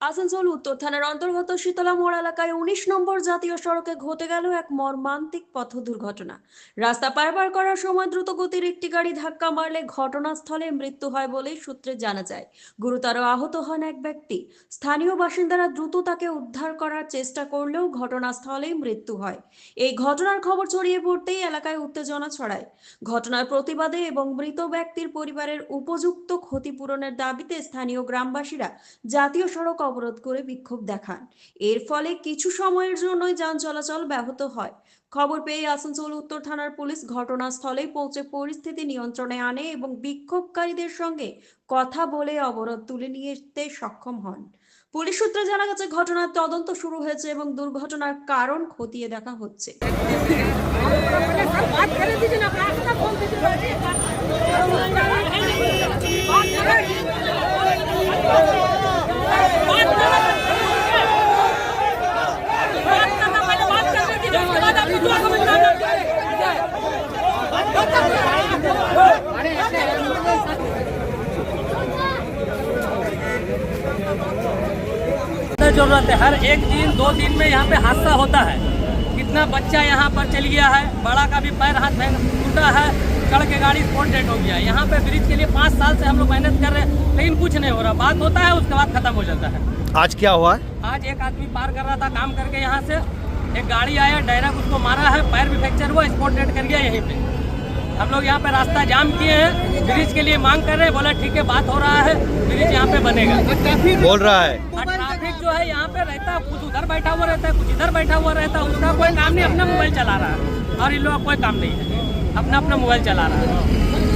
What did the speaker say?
আসানসোল উত্তর থানার অন্তর্গত শীতলা মোড় এলাকায় উনিশ নম্বর জাতীয় সড়কে ঘটে গেল এক মর্মান্তিক পথ দুর্ঘটনা। রাস্তা পারাপার করার সময় দ্রুত গতির একটি গাড়ি ধাক্কা মারলে ঘটনাস্থলে মৃত্যু হয় বলেই সূত্রে জানা যায়। গুরুতর আহত হন এক ব্যক্তি। স্থানীয় বাসিন্দারা দ্রুত তাকে উদ্ধার করার চেষ্টা করলেও ঘটনাস্থলেই মৃত্যু হয়। এই ঘটনার খবর ছড়িয়ে পড়তেই এলাকায় উত্তেজনা ছড়ায়। ঘটনার প্রতিবাদে এবং মৃত ব্যক্তির পরিবারের উপযুক্ত ক্ষতিপূরণের দাবিতে স্থানীয় গ্রামবাসীরা জাতীয় সড়ক অবরোধ করে বিক্ষোভ দেখান। এর ফলে কিছু সময়ের জন্যই যান চলাচল ব্যাহত হয়। খবর পেয়ে আসানসোল উত্তর থানার পুলিশ ঘটনাস্থলে পৌঁছে পরিস্থিতি নিয়ন্ত্রণে আনে এবং বিক্ষোভকারীদের সঙ্গে কথা বলে অবরোধ তুলে নিয়ে সক্ষম হন। পুলিশ সূত্রে জানা গেছে, ঘটনার তদন্ত শুরু হয়েছে এবং দুর্ঘটনার কারণ খতিয়ে দেখা হচ্ছে। ज़रूरत है हर एक दिन दो दिन में यहाँ पे हादसा होता है। कितना बच्चा यहाँ पर चल गया है बड़ा का भी पैर हाथ में टूटा है चढ़ के गाड़ी स्पॉट डेड हो गया है। यहाँ पे ब्रिज के लिए पाँच साल से हम लोग मेहनत कर रहे हैं लेकिन कुछ नहीं हो रहा। बात होता है उसके बाद खत्म हो जाता है। आज क्या हुआ? है आज एक आदमी पार कर रहा था काम करके यहाँ से। एक गाड़ी आया डायरेक्ट उसको मारा है पैर भी फ्रैक्चर हुआ स्पॉट डेड कर गया यहीं पे। हम लोग यहाँ पे रास्ता जाम किए हैं ब्रिज के लिए मांग कर रहे हैं बोला ठीक है बात हो रहा है ब्रिज यहाँ पे बनेगा। बोल रहा है। जो है, यहाँ पे रहता है, कुछ उधर बैठा हुआ रहता है, कुछ इधर बैठा हुआ रहता है, उसका कोई काम नहीं, अपना मोबाइल चला रहा है। और इन लोग का कोई काम नहीं है अपना अपना मोबाइल चला रहा है।